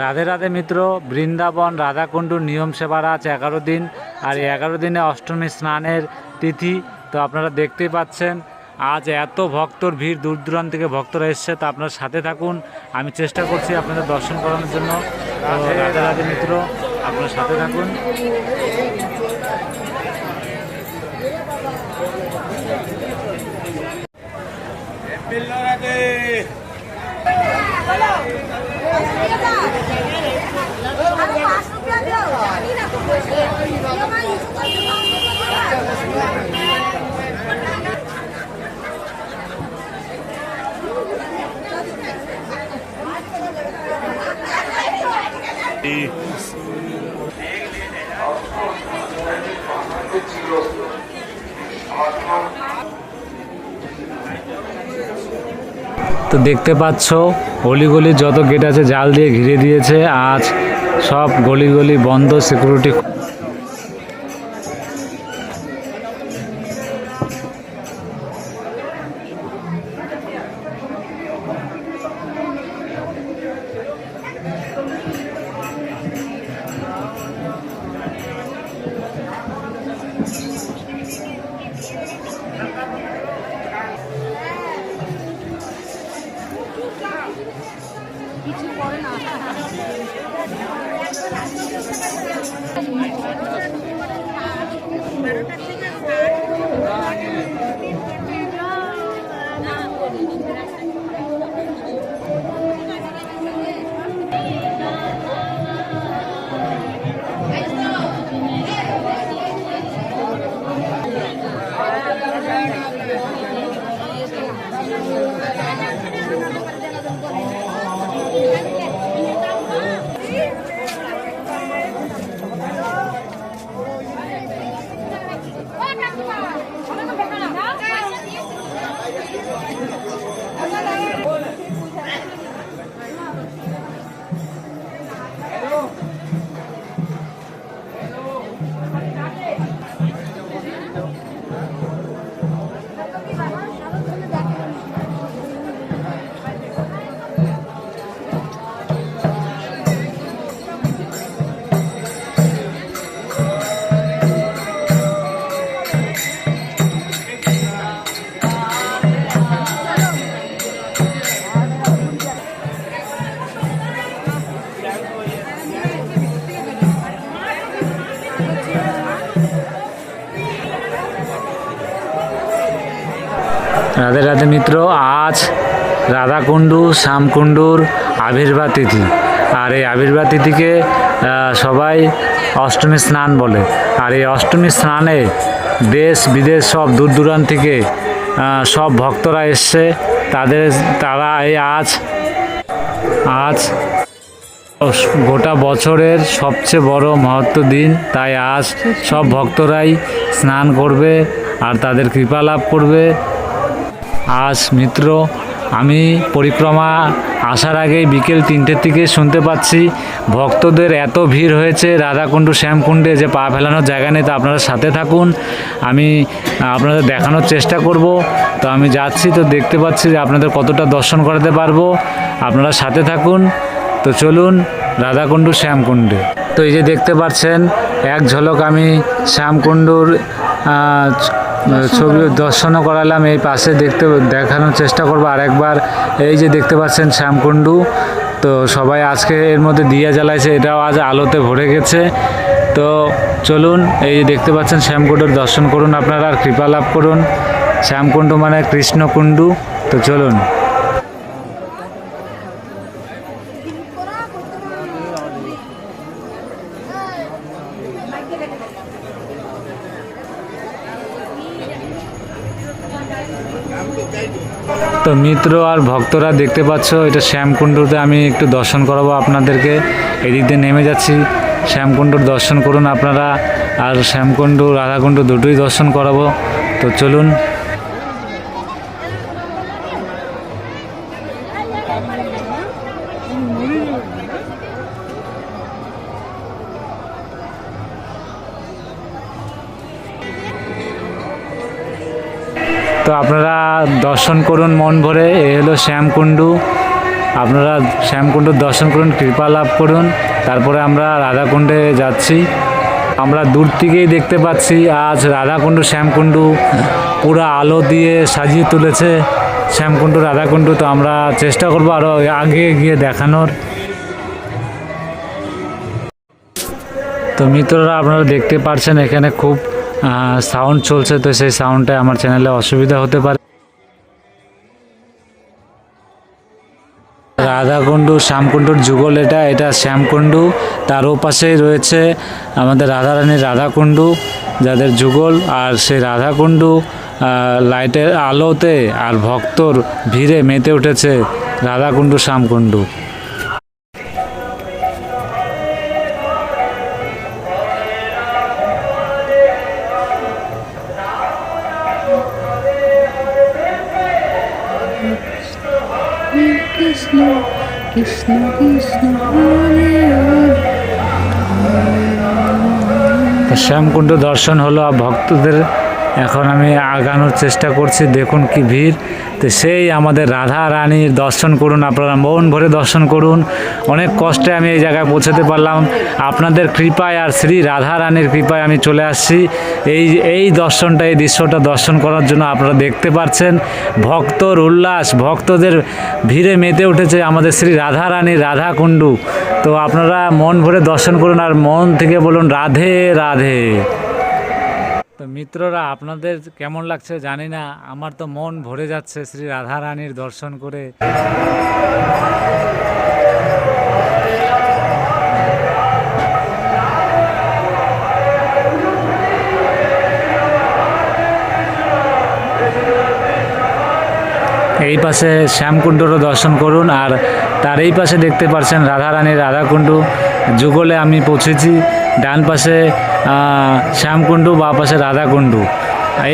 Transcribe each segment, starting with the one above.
রাধে রাধে মিত্র বৃন্দাবন রাধাকুণ্ডুর নিয়ম সেবার আজ এগারো দিন। আর এগারো দিনে অষ্টমী স্নানের তিথি তো আপনারা দেখতেই পাচ্ছেন আজ এত ভক্তর ভিড় দূর দূরান্ত থেকে ভক্তরা এসছে তো আপনার সাথে থাকুন। আমি চেষ্টা করছি আপনাদের দর্শন করানোর জন্য। রাধে রাধে মিত্র আপনার সাথে থাকুন। Iya, Thank you. তো দেখতে পাচ্ছ, অলিগলি যত গেট আছে জাল দিয়ে ঘিরে দিয়েছে, আজ সব গলি গলি বন্ধ সিকিউরিটি রাধে রাধে মিত্র, আজ রাধাকুণ্ডু, শ্যামকুণ্ডুর আবির্ভাব তিথি। আর এই আবির্ভাব তিথিকে সবাই অষ্টমী স্নান বলে। আর এই অষ্টমী স্নানে দেশ, বিদেশ সব দূর দূরান্ত থেকে সব ভক্তরা এসছে। তাদের, তারা এই আজ আজ গোটা বছরের সবচেয়ে বড় মহত্ব দিন। তাই আজ সব ভক্তরাই স্নান করবে আর তাদের কৃপা লাভ করবে। আজ মিত্র, আমি পরিক্রমা আসার আগেই বিকেল তিনটের থেকে শুনতে পাচ্ছি, ভক্তদের এত ভিড় হয়েছে, রাধাকুণ্ড, শ্যামকুণ্ডে যে পা ফেলানোর জায়গা নেই, তো আপনারা সাথে থাকুন। আমি, আপনাদের দেখানোর চেষ্টা করব। তো আমি যাচ্ছি, তো দেখতে পাচ্ছি যে আপনাদের কতটা দর্শন করাতে পারব। আপনারা সাথে থাকুন। তো চলুন, রাধাকুণ্ডু, শ্যামকুণ্ডে। তো এই যে দেখতে পাচ্ছেন, এক ঝলক আমি শ্যামকুণ্ডুর ছবি দর্শনও করালাম এই পাশে দেখতে দেখানোর চেষ্টা করব। আরেকবার এই যে দেখতে পাচ্ছেন শ্যামকুণ্ডু তো সবাই আজকে এর মধ্যে দিয়া জ্বালাইছে এটাও আজ আলোতে ভরে গেছে। তো চলুন এই যে দেখতে পাচ্ছেন শ্যামকুণ্ডুর দর্শন করুন আপনারা আর কৃপা লাভ করুন। শ্যামকুণ্ডু মানে কৃষ্ণকুণ্ডু তো চলুন। তো মিত্র আর ভক্তরা দেখতে পাচ্ছ, এটা শ্যামকুণ্ডতে আমি একটু দর্শন করাবো আপনাদেরকে। এদিক দিয়ে নেমে যাচ্ছি। শ্যামকুণ্ডর দর্শন করুন আপনারা, আর শ্যামকুণ্ড, রাধাকুণ্ড দুটোই দর্শন করাবো। তো চলুন। আপনারা দর্শন করুন, মন ভরে। এ হলো শ্যামকুণ্ডু। আপনারা শ্যামকুণ্ডর দর্শন করুন, কৃপা লাভ করুন। তারপরে আমরা রাধাকুণ্ডে যাচ্ছি। আমরা দূর থেকেই দেখতে পাচ্ছি, আজ রাধাকুণ্ড শ্যামকুণ্ডু পুরো আলো দিয়ে সাজিয়ে তুলেছে শ্যামকুণ্ড, রাধাকুণ্ড। তো আমরা চেষ্টা করব আরও আগে গিয়ে দেখানোর। তো মিত্ররা, আপনারা দেখতে পাচ্ছেন এখানে খুব সাউন্ড চলছে তো সেই সাউন্ডটা আমার চ্যানেলে অসুবিধা হতে পারে। রাধাকুণ্ডু, শ্যামকুণ্ডুর যুগল এটা এটা শ্যামকুণ্ডু। তার ওপাশেই রয়েছে আমাদের রাধারানীর রাধাকুণ্ডু, যাদের যুগল। আর সেই রাধাকুণ্ডু লাইটের আলোতে আর ভক্তর ভিড়ে মেতে উঠেছে রাধাকুণ্ডু, শ্যামকুণ্ডু। কৃষ্ণ কৃষ্ণ কৃষ্ণ হরে হরে শ্যামকুণ্ড দর্শন হলো ভক্তদের এখন আমি আগানোর চেষ্টা করছি, দেখুন কি ভিড়। তো সেই আমাদের রাধা রানীর দর্শন করুন আপনারা, মন ভরে দর্শন করুন। অনেক কষ্টে আমি এই জায়গায় পৌঁছাতে পারলাম। আপনাদের কৃপায় আর শ্রী রাধা রানীর কৃপায় আমি চলে আসছি। এই এই দর্শনটা, এই দৃশ্যটা দর্শন করার জন্য আপনারা দেখতে পাচ্ছেন ভক্তর উল্লাস, ভক্তদের ভিড়ে মেতে উঠেছে আমাদের শ্রী রাধা রানীর রাধা কুণ্ডু তো আপনারা মন ভরে দর্শন করুন আর মন থেকে বলুন, রাধে রাধে। তো মিত্ররা, আপনাদের কেমন লাগছে জানি না। আমার তো মন ভরে যাচ্ছে শ্রী রাধা রানীর দর্শন করে। এই পাশে শ্যামকুণ্ডরও দর্শন করুন, আর তার এই পাশে দেখতে পাচ্ছেন রাধারানীর রাধাকুণ্ডু। যুগলে আমি পৌঁছেছি। ডান পাশে শ্যামকুণ্ডু বা পাশে রাধাকুণ্ডু।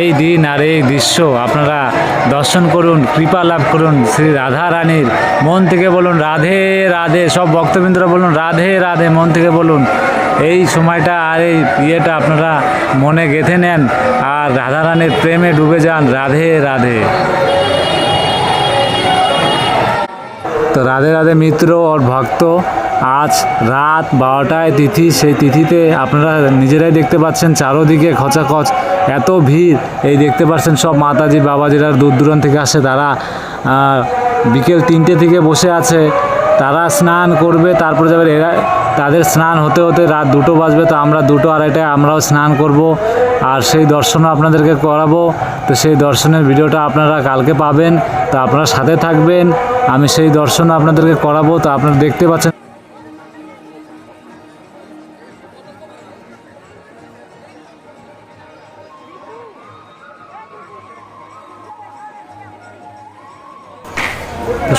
এই দিন আর এই দৃশ্য আপনারা দর্শন করুন, কৃপা লাভ করুন শ্রী রাধা রানীর মন থেকে বলুন, রাধে রাধে। সব ভক্তবৃন্দরা বলুন, রাধে রাধে। মন থেকে বলুন। এই সময়টা আর এই ইয়েটা আপনারা মনে গেঁথে নেন আর রাধা রানীর প্রেমে ডুবে যান, রাধে রাধে। তো রাধে রাধে মিত্র ওর ভক্ত। আজ রাত বারোটায় তিথি, সেই তিথিতে আপনারা নিজেরাই দেখতে পাচ্ছেন চারোদিকে খচাখচ, এত ভিড়। এই দেখতে পাচ্ছেন সব মাতাজি, বাবাজিরা দূর দূরান্ত থেকে আসে, তারা বিকেল তিনটে থেকে বসে আছে। তারা স্নান করবে, তারপরে যাবে, এরা তাদের স্নান হতে হতে রাত দুটো বাজবে, তো আমরা দুটো আড়াইটায় আমরাও স্নান করব আর সেই দর্শনও আপনাদেরকে করাবো। তো সেই দর্শনের ভিডিওটা আপনারা কালকে পাবেন, তো আপনারা সাথে থাকবেন। আমি সেই দর্শন আপনাদেরকে করাবো, তো আপনারা দেখতে পাচ্ছেন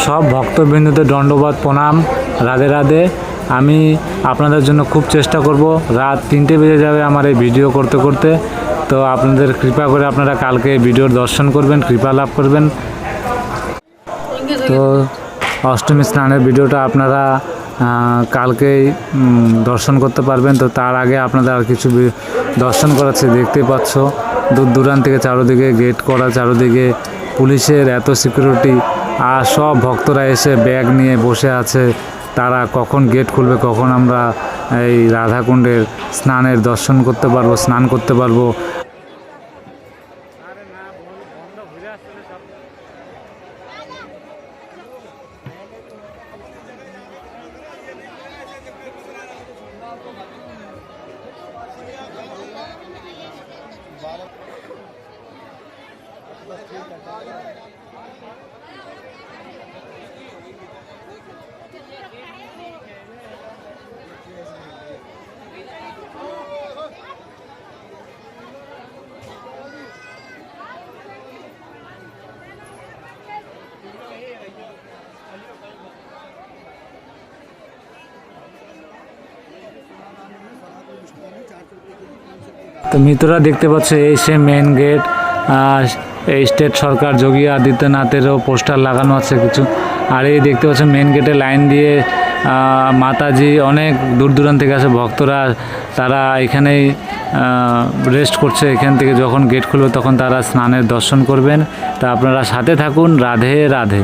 সব ভক্তবৃন্দদের দণ্ডবাদ, প্রণাম। রাধে রাধে। আমি আপনাদের জন্য খুব চেষ্টা করব। রাত তিনটে বেজে যাবে আমার এই ভিডিও করতে করতে। তো আপনাদের কৃপা করে আপনারা কালকে ভিডিওর দর্শন করবেন, কৃপা লাভ করবেন। তো অষ্টমী স্নানের ভিডিওটা আপনারা কালকেই দর্শন করতে পারবেন। তো তার আগে আপনাদের আর কিছু দর্শন করাচ্ছে দেখতে পাচ্ছ। দূর দূরান্ত থেকে চারোদিকে গেট করা, চারোদিকে পুলিশের এত সিকিউরিটি আর সব ভক্তরা এসে ব্যাগ নিয়ে বসে আছে। তারা কখন গেট খুলবে, কখন আমরা এই রাধাকুণ্ডের স্নানের দর্শন করতে পারব, স্নান করতে পারব। তো মিত্ররা দেখতে পাচ্ছে, এই সে মেন গেট এই স্টেট সরকার, যোগী আদিত্যনাথেরও পোস্টার লাগানো আছে কিছু। আর এই দেখতে পাচ্ছেন মেন গেটে লাইন দিয়ে মাতাজি অনেক দূর দূরান্ত থেকে আসে, ভক্তরা, তারা এখানেই রেস্ট করছে। এখান থেকে যখন গেট খুলবে, তখন তারা স্নানের দর্শন করবেন। তা আপনারা সাথে থাকুন, রাধে রাধে।